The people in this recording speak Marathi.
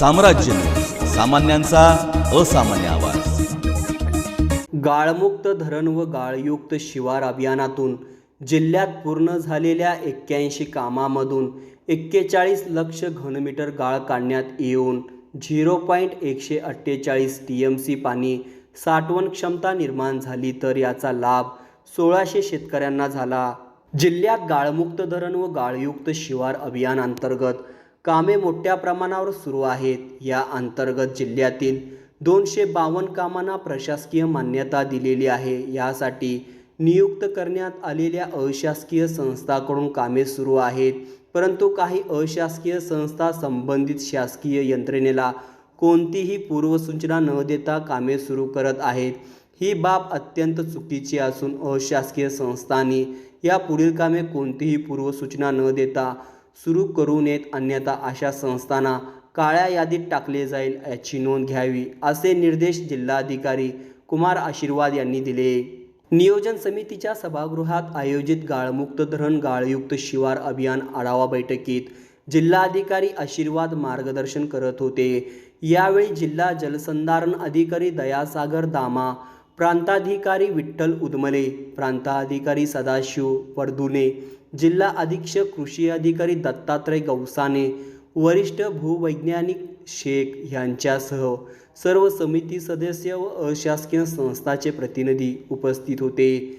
साम्राज्य. सामान्यांचा असामान्य आवाज. गाळमुक्त धरण व गाळयुक्त शिवार अभियानातून जिल्ह्यात पूर्ण झालेल्या एक्क्याऐंशी कामामधून एक्केचाळीस लक्ष घनमीटर गाळ काढण्यात येऊन झिरो पॉईंट एकशे अठ्ठेचाळीस टी एम सी पाणी साठवण क्षमता निर्माण झाली तर याचा लाभ सोळाशे शेतकऱ्यांना झाला. जिल्ह्यात गाळमुक्त धरण व गाळयुक्त शिवार अभियान अंतर्गत कामे मोठ्या प्रमाणावर सुरू आहेत. या अंतर्गत जिल्ह्यातील दोनशे बावन्न कामांना प्रशासकीय मान्यता दिलेली आहे. यासाठी नियुक्त करण्यात आलेल्या अशासकीय संस्थाकडून कामे सुरू आहेत. परंतु काही अशासकीय संस्था संबंधित शासकीय यंत्रणेला कोणतीही पूर्वसूचना न देता कामे सुरू करत आहेत. ही बाब अत्यंत चुकीची असून अशासकीय संस्थांनी या पुढील कामे कोणतीही पूर्वसूचना न देता सुरू करू नयेत अन्यथा अशा संस्थांना काळ्या यादीत टाकले जाईल याची नोंद घ्यावी असे निर्देश जिल्हाधिकारी कुमार आशीर्वाद यांनी दिले. नियोजन समितीच्या सभागृहात आयोजित गाळमुक्त धरण गाळयुक्त शिवार अभियान आढावा बैठकीत जिल्हाधिकारी आशीर्वाद मार्गदर्शन करत होते. यावेळी जिल्हा जलसंधारण अधिकारी दयासागर दामा प्रांताधिकारी विठ्ठल उदमले प्रांताधिकारी सदाशिव पडदुने जिल्हा अधीक्षक कृषी अधिकारी दत्तात्रय गौसाने वरिष्ठ भूवैज्ञानिक शेख यांच्यासह सर्व समिती सदस्य व अशासकीय संस्थाचे प्रतिनिधी उपस्थित होते.